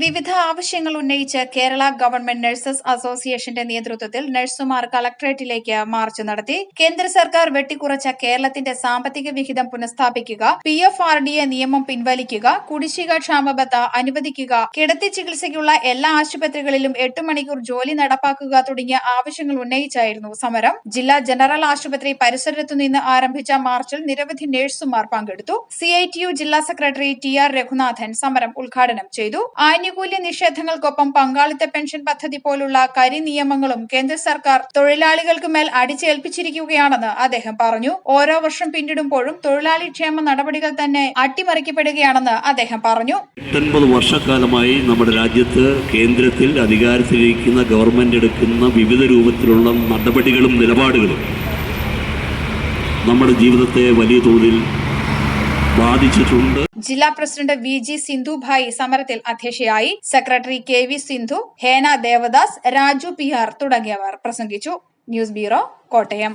വിവിധ ആവശ്യങ്ങൾ ഉന്നയിച്ച് കേരള ഗവൺമെന്റ് നഴ്സസ് അസോസിയേഷന്റെ നേതൃത്വത്തിൽ നഴ്സുമാർ കളക്ടറേറ്റിലേക്ക് മാർച്ച് നടത്തി. കേന്ദ്ര സർക്കാർ വെട്ടിക്കുറച്ച കേരളത്തിന്റെ സാമ്പത്തിക വിഹിതം പുനഃസ്ഥാപിക്കുക P F R D A നിയമം പിൻവലിക്കുക കുടിശ്ശിക ക്ഷാമബത്ത അനുവദിക്കുക കിടത്തി ചികിത്സയ്ക്കുള്ള എല്ലാ ആശുപത്രികളിലും എട്ട് മണിക്കൂർ ജോലി നടപ്പാക്കുക തുടങ്ങിയ ആവശ്യങ്ങൾ ഉന്നയിച്ചായിരുന്നു സമരം. ജില്ലാ ജനറൽ ആശുപത്രി പരിസരത്തു നിന്ന് ആരംഭിച്ച മാർച്ചിൽ നിരവധി നഴ്സുമാർ പങ്കെടുത്തു. സി ജില്ലാ സെക്രട്ടറി ടി ആർ രഘുനാഥൻ സമരം ഉദ്ഘാടനം ചെയ്തു. ആനുകൂല്യ നിഷേധങ്ങൾക്കൊപ്പം പങ്കാളിത്ത പെൻഷൻ പദ്ധതി പോലുള്ള കരി നിയമങ്ങളും കേന്ദ്ര സർക്കാർ തൊഴിലാളികൾക്ക് മേൽ അടിച്ചേൽപ്പിച്ചിരിക്കുകയാണെന്ന് അദ്ദേഹം പറഞ്ഞു. ഓരോ വർഷം പിന്നിടുമ്പോഴും തൊഴിലാളി ക്ഷേമ നടപടികൾ തന്നെ അട്ടിമറിക്കപ്പെടുകയാണെന്ന് അദ്ദേഹം പറഞ്ഞു. എട്ടൊൻപത് വർഷക്കാലമായി നമ്മുടെ രാജ്യത്ത് കേന്ദ്രത്തിൽ അധികാരത്തിലിരിക്കുന്ന ഗവൺമെന്റ് എടുക്കുന്ന വിവിധ രൂപത്തിലുള്ള നടപടികളും നിലപാടുകളും നമ്മുടെ ജീവിതത്തെ വലിയ തോതിൽ ബാധിച്ചിട്ടുണ്ട്. ജില്ലാ പ്രസിഡന്റ് വി ജി സിന്ധുഭായി സമരത്തിൽ അധ്യക്ഷയായി secretary K V Sindhu Hena Devadas Raju P R തുടങ്ങിയവർ പ്രസംഗിച്ചു. News bureau Kottayam.